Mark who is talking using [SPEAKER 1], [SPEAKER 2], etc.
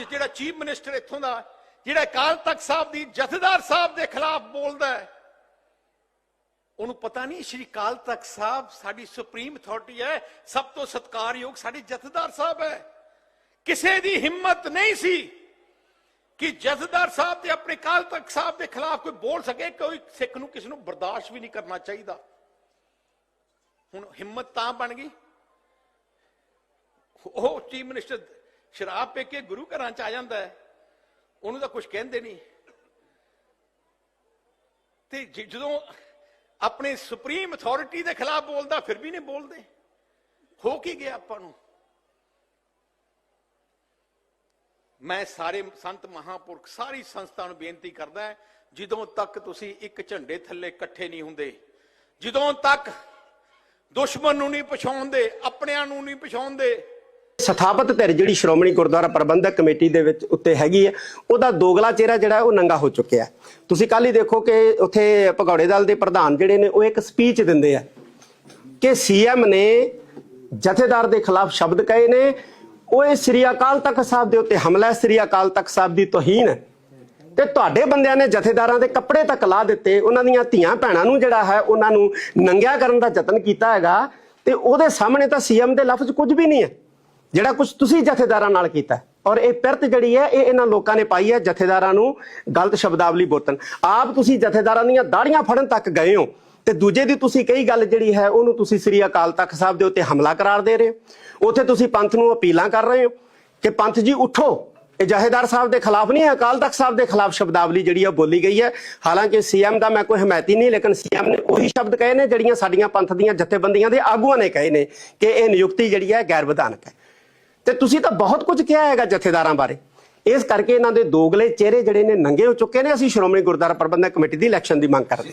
[SPEAKER 1] ਅੱਜ ਜਿਹੜਾ chief minister ਇੱਥੋਂ ਦਾ, ਜਿਹੜਾ ਅਕਾਲ ਤਖਤ ਸਾਹਿਬ ਦੀ ਜਥੇਦਾਰ ਸਾਹਿਬ ਦੇ ਖਿਲਾਫ ਬੋਲਦਾ ਹੈ, ਉਹਨੂੰ ਪਤਾ ਨਹੀਂ ਸ਼੍ਰੀ ਅਕਾਲ ਤਖਤ ਸਾਹਿਬ ਸਾਡੀ ਸੁਪਰੀਮ ਅਥਾਰਟੀ ਹੈ, ਸਭ ਤੋਂ ਸਤਿਕਾਰਯੋਗ ਸਾਡੇ ਜਥੇਦਾਰ ਸਾਹਿਬ ਹੈ। ਕਿਸੇ ਦੀ ਹਿੰਮਤ ਨਹੀਂ ਸੀ ਕਿ ਜਥੇਦਾਰ ਸਾਹਿਬ ਤੇ ਆਪਣੇ ਅਕਾਲ ਤਖਤ ਸਾਹਿਬ ਦੇ ਖਿਲਾਫ ਕੋਈ ਬੋਲ ਸਕੇ, ਕੋਈ ਸਿੱਖ ਨੂੰ ਕਿਸੇ ਨੂੰ ਬਰਦਾਸ਼ਤ ਵੀ ਨਹੀਂ ਕਰਨਾ ਚਾਹੀਦਾ। ਹੁਣ ਹਿੰਮਤ ਤਾਂ ਬਣ ਗਈ। ਉਹ ਚੀਫ ਮਿਨਿਸਟਰ ਸ਼ਰਾਬ ਪੀ ਕੇ ਗੁਰੂ ਘਰਾਂ ਚ ਆ ਜਾਂਦਾ ਹੈ। ਉਹਨੂੰ ਤਾਂ ਕੁਝ ਕਹਿੰਦੇ ਨਹੀਂ। ਤੇ ਜਦੋਂ ਆਪਣੇ ਸੁਪਰੀਮ ਅਥਾਰਟੀ ਦੇ ਖਿਲਾਫ ਬੋਲਦਾ, ਫਿਰ ਵੀ ਨਹੀਂ ਬੋਲਦੇ। ਹੋ ਕੀ ਗਿਆ ਆਪਾਂ ਨੂੰ? ਮੈਂ ਸਾਰੇ ਸੰਤ ਮਹਾਪੁਰਖ, ਸਾਰੀ ਸੰਸਥਾ ਨੂੰ ਬੇਨਤੀ ਕਰਦਾ ਜਦੋਂ ਤੱਕ ਤੁਸੀਂ ਇੱਕ ਝੰਡੇ ਥੱਲੇ ਇਕੱਠੇ ਨਹੀਂ ਹੁੰਦੇ, ਜਦੋਂ ਤੱਕ ਦੁਸ਼ਮਣ ਨੂੰ ਨਹੀਂ ਪਛਾਣਦੇ, ਆਪਣਿਆਂ ਨੂੰ ਨਹੀਂ ਪਛਾਣਦੇ
[SPEAKER 2] ਸਥਾਪਿਤ ਧਿਰ ਜਿਹੜੀ ਸ਼੍ਰੋਮਣੀ ਗੁਰਦੁਆਰਾ ਪ੍ਰਬੰਧਕ ਕਮੇਟੀ ਦੇ ਵਿੱਚ ਉੱਤੇ ਹੈਗੀ ਹੈ, ਉਹਦਾ ਦੋਗਲਾ ਚਿਹਰਾ ਜਿਹੜਾ ਉਹ ਨੰਗਾ ਹੋ ਚੁੱਕਿਆ ਤੁਸੀਂ ਕੱਲ ਹੀ ਦੇਖੋ ਕਿ ਉੱਥੇ ਭਗੌੜੇ ਦਲ ਦੇ ਪ੍ਰਧਾਨ ਜਿਹੜੇ ਨੇ, ਉਹ ਇੱਕ ਸਪੀਚ ਦਿੰਦੇ ਆ ਕਿ ਸੀਐਮ ਨੇ ਜਥੇਦਾਰ ਦੇ ਖਿਲਾਫ ਸ਼ਬਦ ਕਹੇ ਨੇ, ਉਹ ਇਹ ਸ੍ਰੀ ਅਕਾਲ ਤਖਤ ਸਾਹਿਬ ਦੇ ਉੱਤੇ ਹਮਲਾ ਸ੍ਰੀ ਅਕਾਲ ਤਖਤ ਸਾਹਿਬ ਦੀ ਤੋਹੀਨ ਹੈ। ਤੇ ਤੁਹਾਡੇ ਬੰਦਿਆਂ ਨੇ ਜਥੇਦਾਰਾਂ ਦੇ ਕੱਪੜੇ ਤੱਕ ਲਾ ਦਿੱਤੇ, ਉਹਨਾਂ ਦੀਆਂ ਧੀਆਂ ਭੈਣਾਂ ਨੂੰ ਜਿਹੜਾ ਹੈ ਉਹਨਾਂ ਨੂੰ ਨੰਗਿਆ ਕਰਨ ਦਾ ਯਤਨ ਕੀਤਾ ਹੈਗਾ ਤੇ ਉਹਦੇ ਸਾਹਮਣੇ ਤਾਂ ਸੀਐਮ ਦੇ ਲਫ਼ਜ਼ ਕੁਝ ਵੀ ਨਹੀਂ ਹੈ। ਜਿਹੜਾ ਕੁਝ ਤੁਸੀਂ ਜਥੇਦਾਰਾਂ ਨਾਲ ਕੀਤਾ ਔਰ ਇਹ ਪਿਰਤ ਜਿਹੜੀ ਹੈ, ਇਹ ਇਹਨਾਂ ਲੋਕਾਂ ਨੇ ਪਾਈ ਹੈ ਜਥੇਦਾਰਾਂ ਨੂੰ ਗਲਤ ਸ਼ਬਦਾਵਲੀ ਬੋਤਨ। ਆਪ ਤੁਸੀਂ ਜਥੇਦਾਰਾਂ ਦੀਆਂ ਦਾੜੀਆਂ ਫੜਨ ਤੱਕ ਗਏ ਹੋ ਤੇ ਦੂਜੇ ਦੀ ਤੁਸੀਂ ਕਈ ਗੱਲ ਜਿਹੜੀ ਹੈ, ਉਹਨੂੰ ਤੁਸੀਂ ਸ੍ਰੀ ਅਕਾਲ ਤਖਤ ਸਾਹਿਬ ਦੇ ਉੱਤੇ ਹਮਲਾ ਕਰਾਰ ਦੇ ਰਹੇ ਹੋ। ਉੱਥੇ ਤੁਸੀਂ ਪੰਥ ਨੂੰ ਅਪੀਲਾਂ ਕਰ ਰਹੇ ਹੋ ਕਿ ਪੰਥ ਜੀ ਉਠੋ। ਇਹ ਜਹੇਦਾਰ ਸਾਹਿਬ ਦੇ ਖਿਲਾਫ ਨਹੀਂ ਹੈ, ਅਕਾਲ ਤਖਤ ਸਾਹਿਬ ਦੇ ਖਿਲਾਫ ਸ਼ਬਦਾਵਲੀ ਜਿਹੜੀ ਆ ਬੋਲੀ ਗਈ ਹੈ। ਹਾਲਾਂਕਿ ਸੀਐਮ ਦਾ ਮੈਂ ਕੋਈ ਹਮਾਇਤੀ ਨਹੀਂ, ਲੇਕਿਨ ਸੀਐਮ ਨੇ ਉਹੀ ਸ਼ਬਦ ਕਹੇ ਨੇ ਜਿਹੜੀਆਂ ਸਾਡੀਆਂ ਪੰਥ ਦੀਆਂ ਜਥੇਬੰਦੀਆਂ ਦੇ ਆਗੂਆਂ ਨੇ ਕਹੇ ਨੇ ਕਿ ਇਹ ਨਿਯੁਕਤੀ ਜਿਹੜੀ ਹੈ ਗੈਰ ਵਿਧਾਨਕ ਹੈ। ਤੇ ਤੁਸੀਂ ਤਾਂ ਬਹੁਤ ਕੁਝ ਕਿਹਾ ਹੈਗਾ ਜਥੇਦਾਰਾਂ ਬਾਰੇ। ਇਸ ਕਰਕੇ ਇਹਨਾਂ ਦੇ ਦੋਗਲੇ ਚਿਹਰੇ ਜਿਹੜੇ ਨੇ ਨੰਗੇ ਹੋ ਚੁੱਕੇ ਨੇ। ਅਸੀਂ ਸ਼੍ਰੋਮਣੀ ਗੁਰਦੁਆਰਾ ਪ੍ਰਬੰਧਕ ਕਮੇਟੀ ਦੀ ਇਲੈਕਸ਼ਨ ਦੀ ਮੰਗ ਕਰਦੇ